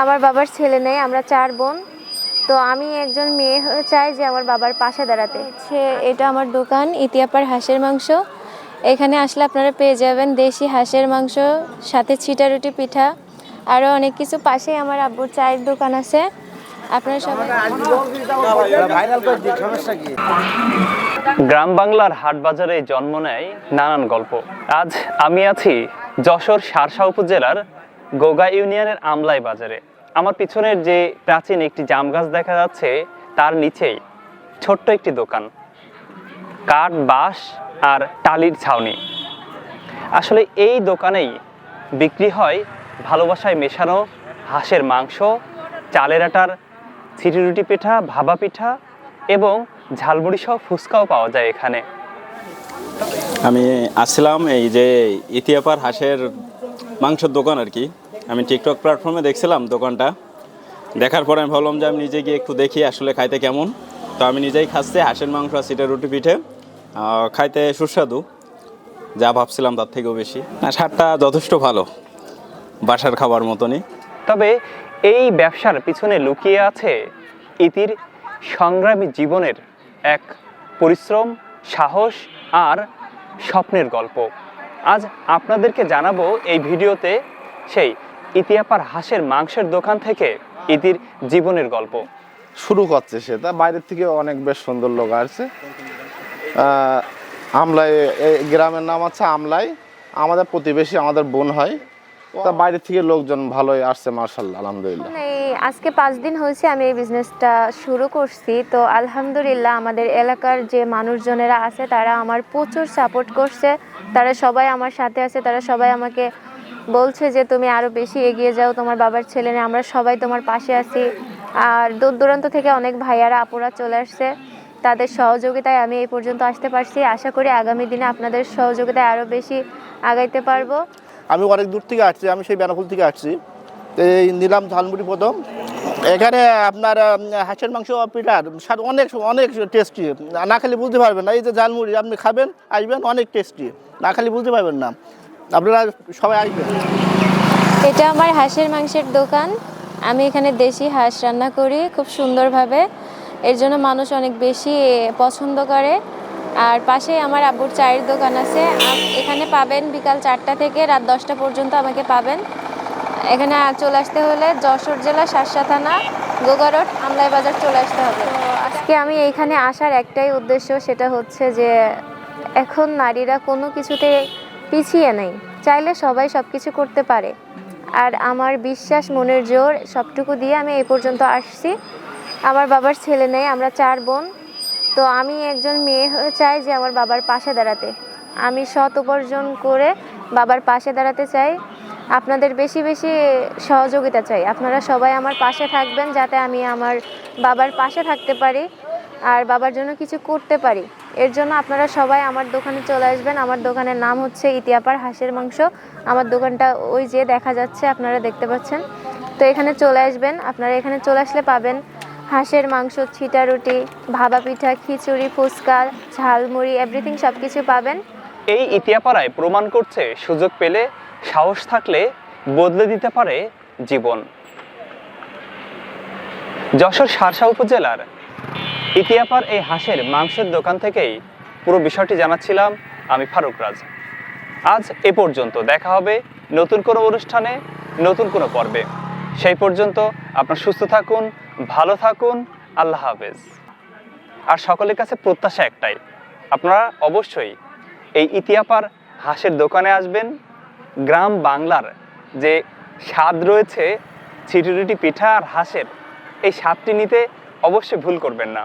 আমার বাবার ছেলে নেই আমরা চার বোন। তো আমি একজন মেয়ে হয়ে চাই যে আমার বাবার পাশে দাঁড়াতে। হচ্ছে এটা আমার দোকান ইতিয়াপার হাঁসের মাংস। এখানে আসলে আপনারা পেয়ে যাবেন দেশি হাঁসের মাংস সাথে ছিটা রুটি পিঠা আরও অনেক কিছু পাশেই আমার আব্বুর চায়ের দোকান আছে। আপনারা সবাই গ্রাম বাংলার হাট বাজারে জন্ম নেয় নানান গল্প। আজ আমি আছি যশোর সারসা উপজেলার গোগা ইউনিয়নের আমলাই বাজারে। আমার পিছনের যে প্রাচীন একটি জাম গাছ দেখা যাচ্ছে, তার নিচেই ছোট্ট একটি দোকান। কাঠ, বাঁশ আর টালির ছাউনি। আসলে এই দোকানেই বিক্রি হয় ভালোবাসায় মেশানো হাঁসের মাংস, চালের আটার ছিটি রুটি পিঠা, ভাবা পিঠা এবং ঝালমুড়ি সহ ফুচকাও পাওয়া যায় এখানে। আমি আসছিলাম এই যে ইতিয়াপার হাঁসের মাংসের দোকান আর কি। আমি টিকটক প্ল্যাটফর্মে দেখছিলাম দোকানটা। দেখার পরে আমি ভাবলাম যে আমি নিজে গিয়ে একটু দেখি আসলে খাইতে কেমন। তো আমি নিজেই খাচ্ছি, হাঁসের মাংস আর সিটা রুটি পিঠে। খাইতে সুস্বাদু। যা ভাবছিলাম তার থেকেও বেশি। না, স্বাদটা যথেষ্ট ভালো। বাসার খাবার মতনই। তবে এই ব্যবসার পিছনে লুকিয়ে আছে ইতির সংগ্রামী জীবনের এক পরিশ্রম, সাহস আর স্বপ্নের গল্প। আজ আপনাদেরকে জানাব এই ভিডিওতে সেই ইতিয়াপার হাঁসের মাংসের দোকান থেকে ইতির জীবনের গল্প। শুরু করছে সে। তা বাইরের থেকে অনেক বেশ সুন্দর লোক আসছে। আমলাই গ্রামের নাম আছে আমলাই। আমাদের প্রতিবেশী, আমাদের বোন হয়। তা বাইরে থেকে লোকজন ভালোই আসছে মার্শাল্লাহ আলহামদুলিল্লাহ। এই আজকে পাঁচ দিন হয়েছে আমি এই বিজনেসটা শুরু করছি। তো আলহামদুলিল্লাহ আমাদের এলাকার যে মানুষজনেরা আছে তারা আমার প্রচুর সাপোর্ট করছে। তারা সবাই আমার সাথে আছে তারা সবাই আমাকে বলছে যে তুমি আরও বেশি এগিয়ে যাও তোমার বাবার ছেলে আমরা সবাই তোমার পাশে আছি। আর দূর দূরান্ত থেকে অনেক ভাইয়ারা আপুরা চলে আসছে। তাদের সহযোগিতায় আমি এই পর্যন্ত আসতে পারছি। আশা করি আগামী দিনে আপনাদের সহযোগিতায় আরও বেশি আগাইতে পারব। আমি অনেক দূর থেকে আসছি, আমি সেই বেনাফুল থেকে আসছি। এই নিলাম ঝালমুড়ি প্রথম। এখানে আপনার হাঁসের মাংস পিঠার স্বাদ অনেক অনেক টেস্টি না খালি বুঝতে পারবেন না, এই যে ঝালমুড়ি আপনি খাবেন, আসবেন, অনেক টেস্টি না খালি বুঝতে পারবেন না। আপনারা সবাই আসবেন। এটা আমার হাঁসের মাংসের দোকান। আমি এখানে দেশি হাঁস রান্না করি খুব সুন্দরভাবে। এর জন্য মানুষ অনেক বেশি পছন্দ করে। আর পাশেই আমার আব্বুর চায়ের দোকান আছে। এখানে পাবেন বিকাল চারটা থেকে রাত দশটা পর্যন্ত আমাকে পাবেন। এখানে চলে আসতে হলে যশোর জেলা শাসা থানা, গোগা আমলাই বাজার চলে আসতে হবে। আজকে আমি এইখানে আসার একটাই উদ্দেশ্য, সেটা হচ্ছে যে এখন নারীরা কোনো কিছুতে পিছিয়ে নেই। চাইলে সবাই সব কিছু করতে পারে। আর আমার বিশ্বাস, মনের জোর, সবটুকু দিয়ে আমি এই পর্যন্ত আসছি। আমার বাবার ছেলে নেই, আমরা চার বোন। তো আমি একজন মেয়ে চাই যে আমার বাবার পাশে দাঁড়াতে। আমি সৎ উপার্জন করে বাবার পাশে দাঁড়াতে চাই। আপনাদের বেশি বেশি সহযোগিতা চাই। আপনারা সবাই আমার পাশে থাকবেন যাতে আমি আমার বাবার পাশে থাকতে পারি আর বাবার জন্য কিছু করতে পারি। এর জন্য আপনারা সবাই আমার দোকানে চলে আসবেন। আমার দোকানের নাম হচ্ছে ইতিয়াপার হাঁসের মাংস। আমার দোকানটা ওই যে দেখা যাচ্ছে, আপনারা দেখতে পাচ্ছেন। তো এখানে চলে আসবেন। আপনারা এখানে চলে আসলে পাবেন হাঁসের মাংস, ছিটা রুটি ভাবা পিঠা, খিচুড়ি, ফুচকা, ঝালমুড়ি এভরিথিং সব কিছু পাবেন। এই ইতিয়াপাড়ায় প্রমাণ করছে, সুযোগ পেলে সাহস থাকলে বদলে দিতে পারে জীবন। যশোর সারসা উপজেলার ইতিয়াপার এই হাঁসের মাংসের দোকান থেকেই পুরো বিষয়টি জানাচ্ছিলাম আমি ফারুক রাজ। আজ এ পর্যন্ত দেখা হবে নতুন কোনো অনুষ্ঠানে, নতুন কোনো পর্বে। সেই পর্যন্ত আপনার সুস্থ থাকুন, ভালো থাকুন, আল্লাহ হাফেজ। আর সকলের কাছে প্রত্যাশা একটাই, আপনারা অবশ্যই এই ইতিহাপার হাঁসের দোকানে আসবেন। গ্রাম বাংলার যে স্বাদ রয়েছে ছিটুরিটি পিঠা আর হাঁসের, এই স্বাদটি নিতে অবশ্যই ভুল করবেন না।